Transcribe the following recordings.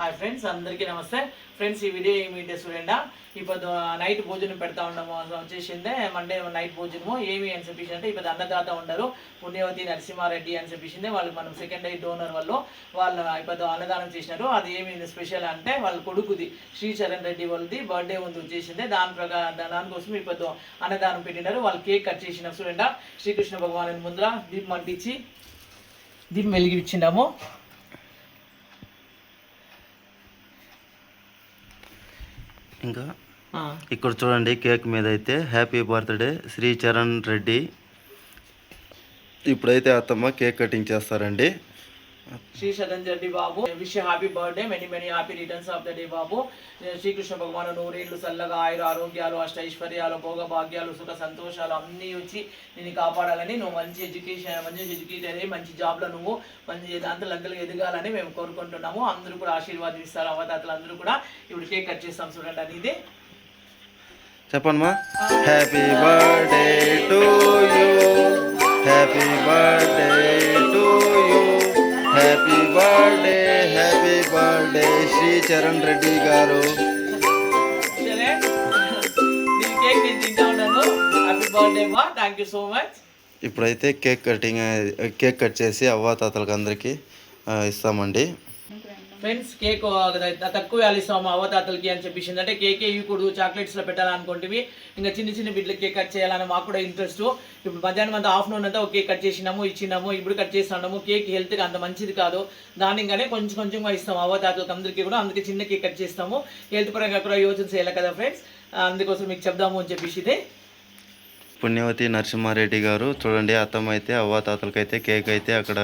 Hi friends అందరికీ నమస్తే. Friends ఈ వీడియో ఏమిటి చూడండి? ఇప్పుడు నైట్ భోజనం పెడతా ఉన్నాము వచ్చేసిందే. మండే నైట్ భోజనము. ఏమి అని చెప్పేసి అంటే ఇప్పుడు అన్నదాత ఉండరు. పుణ్యవతి నరసింహారెడ్డి అని చెప్పేసిందే. వాళ్ళు మనం సెకండ్ ఐ డోనర్ వాళ్ళు. వాళ్ళు ఇప్పుడు అన్నదానం చేసినారు. అది ఏమి స్పెషల్ అంటే వాళ్ళ కొడుకుది శ్రీ చరణ్ రెడ్డి వాళ్ళది బర్త్డే ఉంది వచ్చేసిందే. దాని ప్రకారం దానికోసం ఇప్పుడు అన్నదానం పెట్టినారు. వాళ్ళు కేక్ కట్ చేసిన చూడండి. శ్రీకృష్ణ భగవాను ముందర దీపం అంటించి దీపం వెలిగించిండాము ఇంకా. ఇక్కడ చూడండి కేక్ మీద అయితే హ్యాపీ బర్త్డే శ్రీ చరణ్ రెడ్డి ఇప్పుడైతే అత్తమ్మ కేక్ కటింగ్ చేస్తారండి శ్రీ సదన్ రెడ్డి బాబు. Wish happy birthday many many happy returns of the day బాబు. శ్రీకృష్ణ భగవాను నూరేళ్ళు చల్లగా ఆయుర ఆరోగ్యాలు అష్టైశ్వర్యాలు భోగ భాగ్యాలు సుఖ సంతోషాలు అన్నీ వచ్చి నేను కాపాడాలని నువ్వు మంచి ఎడ్యుకేషన్ మంచి ఎడ్యుకేటర్ అయ్యి మంచి జాబ్లో నువ్వు మంచి దాంట్లో అందరూ ఎదగాలని మేము కోరుకుంటున్నాము. అందరూ కూడా ఆశీర్వాదిస్తారు అవతాతలు అందరూ కూడా. ఇప్పుడు కేక్ కట్ చేస్తాం చూడండి అని ఇది. చెప్పమ్మా. Happy birthday to you happy birthday birthday happy birthday Sri Charan Reddy గారు. ఇప్పుడైతే కేక్ కటింగ్ కేక్ కట్ చేసి అవ్వాతాతలకు అందరికీ ఇస్తామండి. ఫ్రెండ్స్ కేక్ తక్కువ వేలు ఇస్తాము అవతాతలకి అని చెప్పేసి అంటే కేకే ఇవ్వకూడదు చాక్లెట్స్లో పెట్టాలనుకుంటే ఇంకా చిన్న చిన్న బిడ్డలు కేక్ కట్ చేయాలని మాకు కూడా ఇంట్రెస్ట్ ఇప్పుడు మధ్యాహ్నం అంతా ఆఫ్టర్నూన్ అంతా ఒక కేక్ కట్ చేసినాము ఇచ్చినాము ఇప్పుడు కట్ చేస్తున్నాము. కేక్ హెల్త్కి అంత మంచిది కాదు. దానికనే కొంచెం కొంచెంగా ఇస్తాము అవతాతలకు అందరికీ కూడా. అందుకే చిన్న కేక్ కట్ చేస్తాము. హెల్త్ పరంగా కూడా యోచన చేయాలి కదా ఫ్రెండ్స్? అందుకోసం మీకు చెప్దాము అని చెప్పేసి పుణ్యవతి నరసింహారెడ్డి గారు చూడండి అత్తమ్మ అయితే అవ్వాతాతలకైతే కేక్ అయితే అక్కడ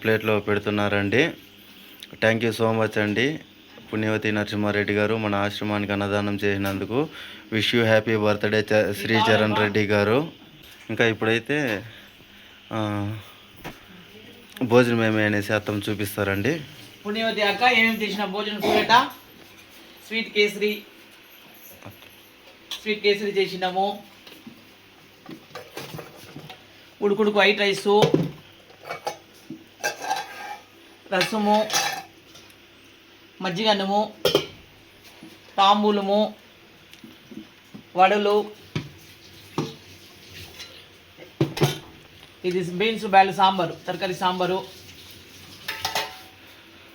ప్లేట్లో పెడుతున్నారండి. థ్యాంక్ యూ సో మచ్ అండి పుణ్యవతి నరసింహారెడ్డి గారు మన ఆశ్రమానికి అన్నదానం చేసినందుకు wish you happy birthday Sri Charan Reddy గారు. ఇంకా ఇప్పుడైతే భోజనం ఏమి అనేసి అర్థం చూపిస్తారండి. పుణ్యవతి అక్క ఏమేమి చేసిన భోజనం చూడట స్వీట్ కేసరి. స్వీట్ కేసరి చేసినాము. ఉడుకుడుకు వైట్ రైసు రసము. మజ్జిగన్నము తాంబూలము వడలు. ఇది బీన్స్ బ్యాలు సాంబారు తరకారీ సాంబారు.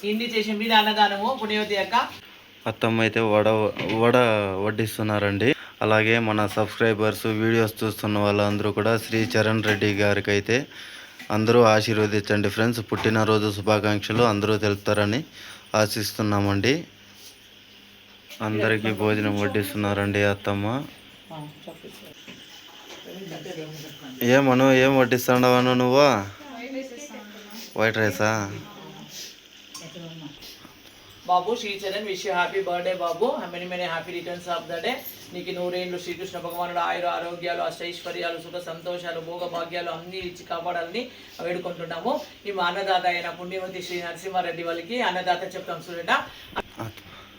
ఇన్ని చేసిన మీద అన్నదానము పుణ్యవతి యొక్క అత్తమ్మ అయితే వడ వడ వడ్డిస్తున్నారండి. అలాగే మన సబ్స్క్రైబర్స్ వీడియోస్ చూస్తున్న వాళ్ళందరూ కూడా శ్రీ చరణ్ రెడ్డి గారికి అయితే అందరూ ఆశీర్వదించండి. ఫ్రెండ్స్ పుట్టినరోజు శుభాకాంక్షలు అందరూ తెలుపుతారని ఆశిస్తున్నామండి. అందరికీ భోజనం వడ్డిస్తున్నారండి అత్తమ్మ. ఏమను ఏం వడ్డిస్తాడవను నువ్వు? వైట్ రైసా? బాబు Sri Charan wish happy birthday Babu. Many many happy returns of the day నీకు నూరేళ్ళు శ్రీకృష్ణ భగవానుడు ఆయుర ఆరోగ్యాలు అష్టైశ్వర్యాలు సుఖ సంతోషాలు భోగ భాగ్యాలు అన్నీ ఇచ్చి కాపాడాలని వేడుకుంటున్నాము. ఈ మా అన్నదాత అయిన పుణ్యవతి శ్రీ నరసింహారెడ్డి వాళ్ళకి అన్నదాత చెప్తాం చూడట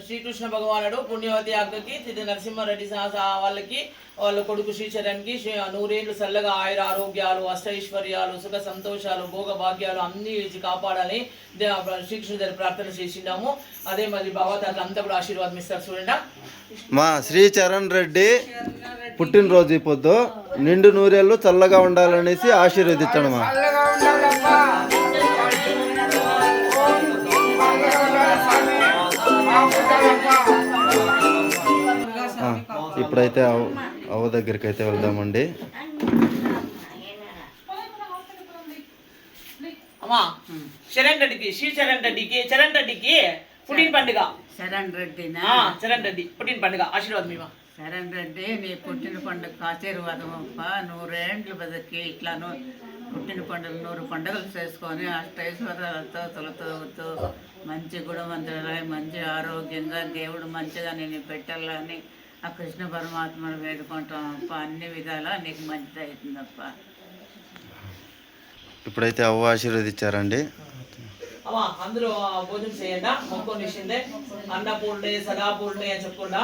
శ్రీకృష్ణ భగవానుడు పుణ్యవతి అక్కకి తిరు నరసింహారెడ్డి సహా సహా వాళ్ళకి వాళ్ళ కొడుకు శ్రీచరణ్కి శ్రీ నూరేళ్ళు చల్లగా ఆయుర ఆరోగ్యాలు అష్టైశ్వర్యాలు సుఖ సంతోషాలు భోగ భాగ్యాలు అన్ని ఇచ్చి కాపాడాలని దే- శ్రీకృష్ణ దగ్గర ప్రార్థన చేసినాము అదే మరి భగవతాతలు అంతా కూడా ఆశీర్వాదం ఇస్తారు చూడండి. మా శ్రీ చరణ్ రెడ్డి పుట్టినరోజు పొద్దు నిండు నూరేళ్ళు చల్లగా ఉండాలనేసి ఆశీర్వదించడం ఇప్పుడైతే అవ్ అవ్వ దగ్గరికి అయితే వెళ్దామండి. అమ్మా చరణ్ రెడ్డికి శ్రీ చరణ్ రెడ్డికి చరణ్ రెడ్డికి పుట్టిన పండుగ. శరణ్ రెడ్డినా? ఆ, చరణ్ రెడ్డి పుట్టిన పండుగ. ఆశీర్వాదం ఇవ్వ. శరణ్ రెడ్డి నీ పుట్టిన పండుగ ఆశీర్వాదం అప్ప. నూరేండ్లు బతికి ఇట్లాను పుట్టిన పండుగ నూరు పండుగలు చేసుకొని అష్టైశ్వర్యాలతో తొలతూగుతూ మంచి గుణవంతులై మంచి ఆరోగ్యంగా దేవుడు మంచిగా నేను పెట్టాలని ఆ కృష్ణ పరమాత్మను వేడుకుంటాం అప్ప అన్ని విధాలా నీకు మంచిది అవుతుందప్ప. ఇప్పుడైతే అవ్వ ఆశీర్వదించారండి. అమ్మా అందరూ ఆ, భోజనం చేయండి? మొక్కని ఇచ్చిందే అన్నపూర్ణే సదాపూర్ణే అని చెప్పకుండా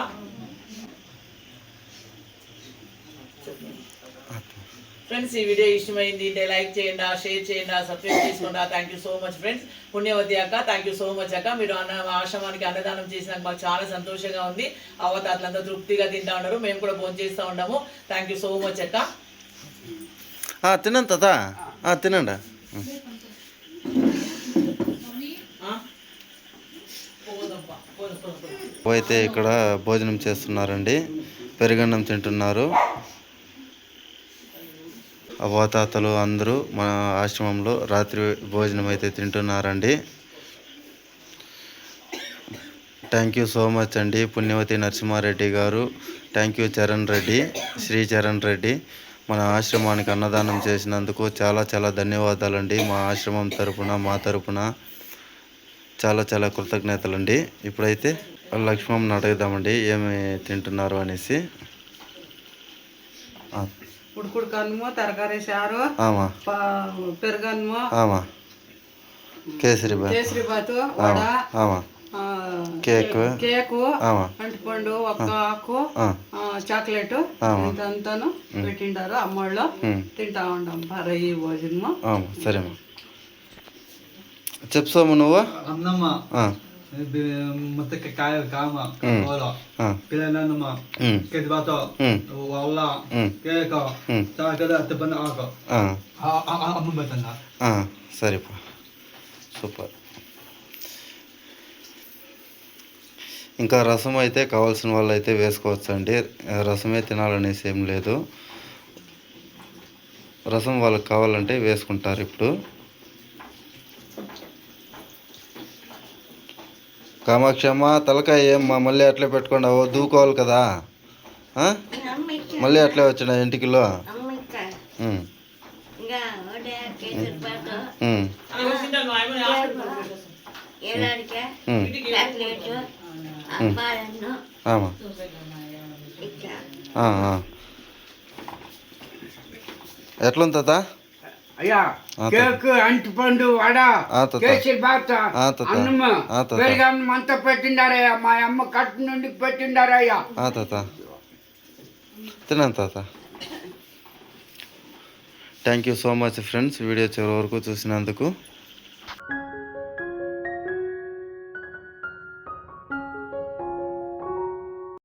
ఫ్రెండ్స్ ఈ వీడియో ఇష్టమైంది అంటే లైక్ చేయండి షేర్ చేయండి సబ్స్క్రైబ్ చేసుకోండి. Thank you so much friends Punyavathi అక్క థ్యాంక్ యూ సో మచ్ అక్క. మీరు అన్న ఆశ్రమానికి అన్నదానం చేసినాక మాకు చాలా సంతోషంగా ఉంది. అవతాతలంతా తృప్తిగా తింటా ఉన్నారు. మేము కూడా భోజనం చేస్తూ ఉన్నాము. థ్యాంక్ యూ సో మచ్ అక్క. తినండి తాత. తినండి. అయితే ఇక్కడ భోజనం చేస్తున్నారండి. పెరుగన్నం తింటున్నారు. అవతాతలు అందరూ మన ఆశ్రమంలో రాత్రి భోజనం అయితే తింటున్నారండి. థ్యాంక్ యూ సో మచ్ అండి. పుణ్యవతి నరసింహారెడ్డి గారు. Thank you Charan Reddy Sri Charan Reddy. మన ఆశ్రమానికి అన్నదానం చేసినందుకు చాలా చాలా ధన్యవాదాలండి. మా ఆశ్రమం తరపున మా తరపున చాలా చాలా కృతజ్ఞతలండి. ఇప్పుడైతే లక్ష్మమ్మని అడుగుదామండి ఏమి తింటున్నారు అనేసి. ఆ, ఉడుకుడుకు అన్నము తరకారీ చారు ఆమా పెరుగన్నము ఆమా. కేసరి బా కేసరి బాతు కేక్. కేకు ఆమా. అంటిపండు ఒక్క ఆకు చాక్లెట్. ఇంతంతాను పెట్టిండారు అమ్మోళ్ళు. తింటా ఉంటాం పరయి భోజనము. ఆమా. సరేమ్మా చెప్పు నువ్వు. అన్నమ్మ. ఆ, ಮತ್ತೆ ಕಾಯ ಕಾಮ ಹ್ಮ್. ಕೋಲ ఆ, ಕಿಲನಮ್ಮ ఉమ్, ಕೆದ್ಬಾತ ఉమ్, ಅವಳ ఉమ్, ಕೇಕ ఉమ్, ಸಾಕದ ಅತ್ತ ಬಂದ ಆಕ ఆ, ಅಮ್ಮ ಬತ್ತಂದ ఆ, సరేపా సూపర్ ఇంకా రసం అయితే కావాల్సిన వాళ్ళు అయితే వేసుకోవచ్చు అండి రసమే తినాలనేసి ఏం లేదు రసం వాళ్ళకి కావాలంటే వేసుకుంటారు ఇప్పుడు కామాక్షమ్మ తలకాయ ఏమ్మా? మళ్ళీ అట్లే పెట్టుకోండి దూకోవాలి కదా? మళ్ళీ అట్లే వచ్చిన ఇంటికిలో. ఎట్లుంది అయ్యా కేక్ అంటిపండు వడ. కేసరి బాత. అన్నము. పెరుగన్నం అంతా పెట్టిండారయ్యా మా అమ్మ కట్టు నుండి పెట్టిండారయ్యా తాత తిన్నాను తాత thank you so much friends video చివరి వరకు చూసినందుకు